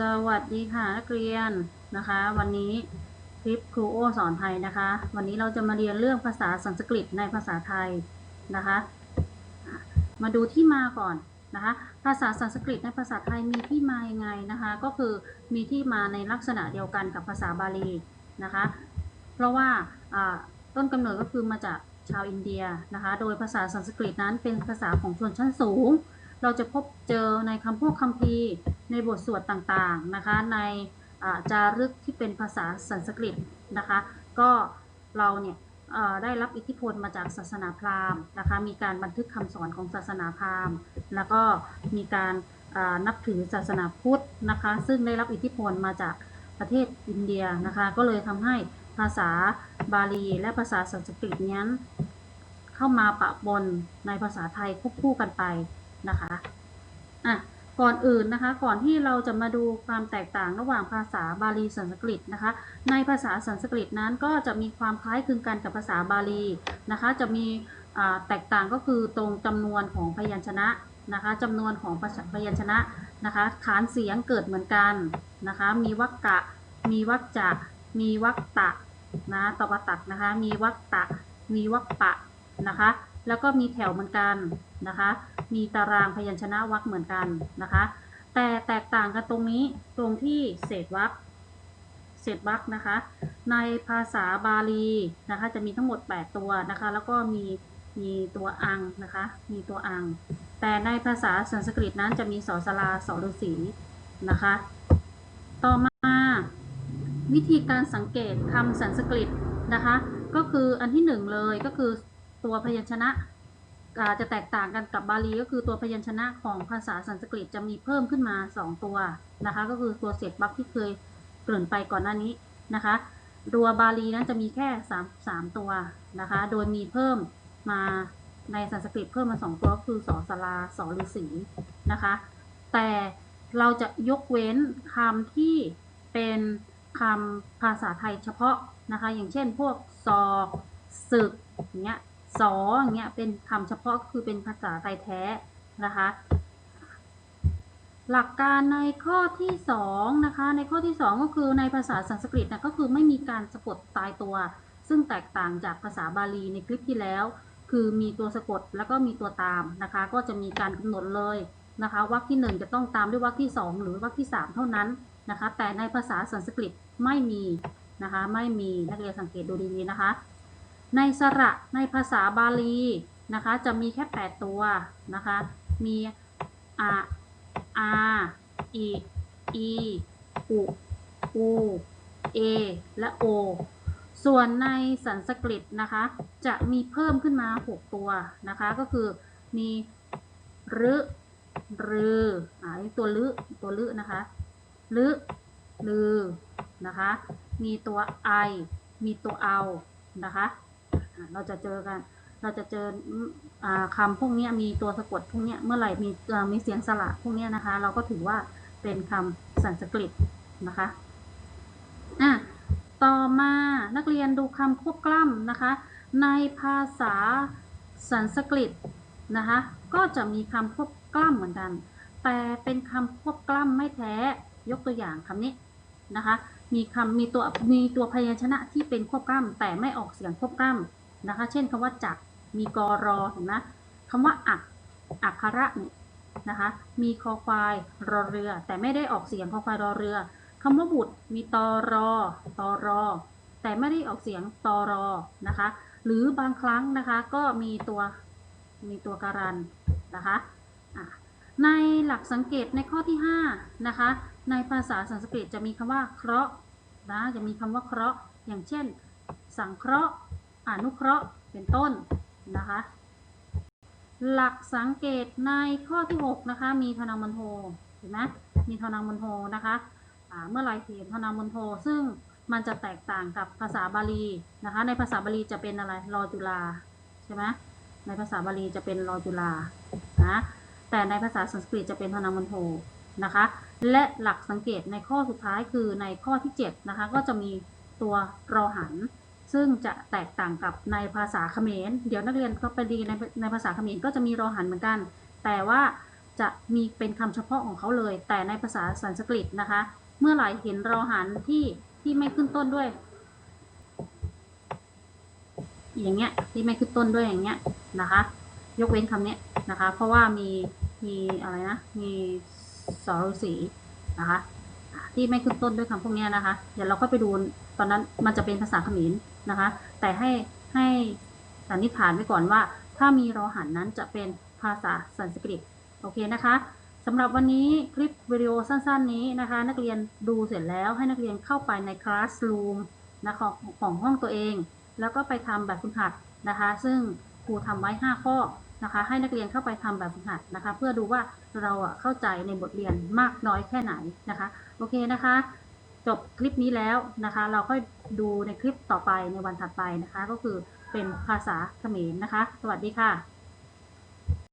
สวัสดีค่ะนักเรียนนะคะ วันนี้คลิปครูโอสอนไทยนะคะ วันนี้เราจะมาเรียนเรื่องภาษาสันสกฤตในภาษาไทยนะคะ มาดูที่มาก่อนนะคะ ภาษาสันสกฤตในภาษาไทยมีที่มายังไงนะคะ ก็คือมีที่มาในลักษณะเดียวกันกับภาษาบาลีนะคะ เพราะว่าอ่าต้นกำเนิดก็คือมาจากชาวอินเดียนะคะ โดยภาษาสันสกฤตนั้นเป็นภาษาของชนชั้นสูง เราจะพบเจอในคำพูดคัมภีในบทสวดต่างๆนะคะในจารึกที่เป็นภาษาสันสกฤตนะคะก็เราเนี่ยได้รับอิทธิพลมาจากศาสนาพราหมณ์นะคะมีการบันทึกคำสอนของศาสนาพราหมณ์ แล้วก็มีการนับถือศาสนาพุทธนะคะซึ่งได้รับอิทธิพลมาจากประเทศอินเดียนะคะก็เลยทำให้ภาษาบาลีและภาษาสันสกฤตนั้นเข้ามาปะปนในภาษาไทยควบคู่กันไป นะคะอะก่อนอื่นนะคะ ก่อนที่เราจะมาดูความแตกต่างระหว่างภาษาบาลีสันสกฤตนะคะ ในภาษาสันสกฤตนั้นก็จะมีความคล้ายคลึงกันกับภาษาบาลีนะคะ จะมีแตกต่างก็คือตรงจำนวนของพยัญชนะนะคะจำนวนของพยัญชนะนะคะขานเสียงเกิดเหมือนกันนะคะ มีวรรกะ มีวรรจักมีวรรตะนะตบตักนะคะ มีวรรตะ มีวรรปะนะคะ แล้วก็มีแถวเหมือนกัน นะคะ มีตารางพยัญชนะวรรคเหมือนกันนะคะ แต่แตกต่างกันตรงนี้ตรงที่เศษวรรคเศษวรรคนะคะ ในภาษาบาลีนะคะจะมีทั้งหมด 8 ตัวนะคะ แล้วก็มีมีตัวอังนะคะ มีตัวอัง แต่ในภาษาสันสกฤตนั้นจะมีสอสลาสอฤษีนะคะ ต่อมาวิธีการสังเกตคำสันสกฤตนะคะ ก็คืออันที่หนึ่งเลยก็คือตัวพยัญชนะ จะแตกต่างกันกับบาลีก็คือตัวพยัญชนะของภาษาสันสกฤตจะมีเพิ่มขึ้นมา 2 ตัวนะคะ ก็คือตัวเศษบักที่เคยเกริ่นไปก่อนหน้านี้นะคะตัวบาลีนั้นจะมีแค่3 3ตัวนะคะ โดยมีเพิ่มมาในสันสกฤตเพิ่มมา 2 ตัวก็คือสอสลาสอฤษีนะคะ แต่เราจะยกเว้นคำที่เป็นคำภาษาไทยเฉพาะนะคะ อย่างเช่นพวกซอกศึกอย่างเงี้ย สออย่างเงี้ยเป็นคำเฉพาะก็คือเป็นภาษาไทยแท้นะคะ หลักการในข้อที่สองนะคะ ในข้อที่สองก็คือในภาษาสันสกฤตนะก็คือไม่มีการสะกดตายตัว ซึ่งแตกต่างจากภาษาบาลีในคลิปที่แล้ว คือมีตัวสะกดแล้วก็มีตัวตามนะคะ ก็จะมีการกำหนดเลยนะคะวรรคที่หนึ่งจะต้องตามด้วยวรรคที่สองหรือวรรคที่สามเท่านั้นนะคะ แต่ในภาษาสันสกฤตไม่มีนะคะ ไม่มีนักเรียนสังเกตดูดีๆนะคะ ในสระในภาษาบาลีนะคะ จะมีแค่ 8 ตัวนะคะ มีอะอาอีอีอุอูเอและโอ ส่วนในสันสกฤตนะคะ จะมีเพิ่มขึ้นมา 6 ตัวนะคะ ก็คือมีรึรืออ่านี่ตัวลึตัวลึนะคะลึลือนะคะ มีตัวไอ มีตัวเอา นะคะ เราจะเจอกัน เราจะเจออาคำพวกนี้มีตัวสะกดพวกนี้เมื่อไหร่มีเอ่อมีเสียงสระพวกนี้นะคะ เราก็ถือว่าเป็นคำสันสกฤตนะคะอะต่อมานักเรียนดูคำควบกล้ำนะคะ ในภาษาสันสกฤตนะคะ ก็จะมีคำควบกล้ำเหมือนกัน แต่เป็นคำควบกล้ำไม่แท้ยกตัวอย่างคำนี้นะคะ มีคำมีตัวมีตัวพยัญชนะที่เป็นควบกล้ำแต่ไม่ออกเสียงควบกล้ำ นะคะ เช่นคำว่าจักมีกรอเห็นไหมคำว่าอักอักขระเนี่ยนะคะ มีคอควายรอเรือ แต่ไม่ได้ออกเสียงคอควายรอเรือคำว่าบุตรมีตอรอตอรอ แต่ไม่ได้ออกเสียงตอรอนะคะ หรือบางครั้งนะคะก็มีตัวมีตัวการันนะคะในหลักสังเกตในข้อที่5นะคะ ในภาษาสันสกฤตจะมีคำว่าเคราะห์นะจะมีคำว่าเคราะห์อย่างเช่น สังเคราะห์ อนุเคราะห์เป็นต้นนะคะ หลักสังเกตในข้อที่ 6 นะคะ มีทนามันโทเห็นไหมมีทนามันโทนะคะเมื่อไรเห็นทนามันโทซึ่งมันจะแตกต่างกับภาษาบาลีนะคะ ในภาษาบาลีจะเป็นอะไรรอจุลาใช่ไหมในภาษาบาลีจะเป็นรอจุลานะแต่ในภาษาสันสกฤตจะเป็นทนามันโทนะคะ และหลักสังเกตในข้อสุดท้ายคือในข้อที่ 7 นะคะ ก็จะมีตัวรอหัน ซึ่งจะแตกต่างกับในภาษาเขมร เดี๋ยวนักเรียนก็ไปดีในในภาษาเขมรก็จะมีรอหันเหมือนกัน แต่ว่าจะมีเป็นคำเฉพาะของเขาเลย แต่ในภาษาสันสกฤตนะคะ เมื่อไหร่เห็นรอหันที่ที่ไม่ขึ้นต้นด้วย อย่างเงี้ยที่ไม่ขึ้นต้นด้วยอย่างเงี้ยนะคะ ยกเว้นคำนี้นะคะ เพราะว่ามีมีอะไรนะ มีสอฤษีนะคะ ที่ไม่ขึ้นต้นด้วยคำพวกนี้นะคะ เดี๋ยวเราก็ไปดู ตอนนั้นมันจะเป็นภาษาเขมรนะคะ แต่ให้ให้สันนิษฐานไว้ก่อนว่า ถ้ามีรอหันนั้นจะเป็นภาษาสันสกฤตโอเคนะคะสำหรับวันนี้คลิปวิดีโอสั้นๆ นี้นะคะ นักเรียนดูเสร็จแล้วให้นักเรียนเข้าไปใน Classroom นะของของห้องตัวเอง แล้วก็ไปทำแบบฝึกหัดนะคะ ซึ่งครูทำไว้ 5 ข้อนะคะ ให้นักเรียนเข้าไปทำแบบฝึกหัดนะคะ เพื่อดูว่าเราอะเข้าใจในบทเรียนมากน้อยแค่ไหนนะคะ โอเคนะคะ จบคลิปนี้แล้วนะคะ เราค่อยดูในคลิปต่อไปในวันถัดไปนะคะ ก็คือเป็นภาษาเขมรนะคะ สวัสดีค่ะ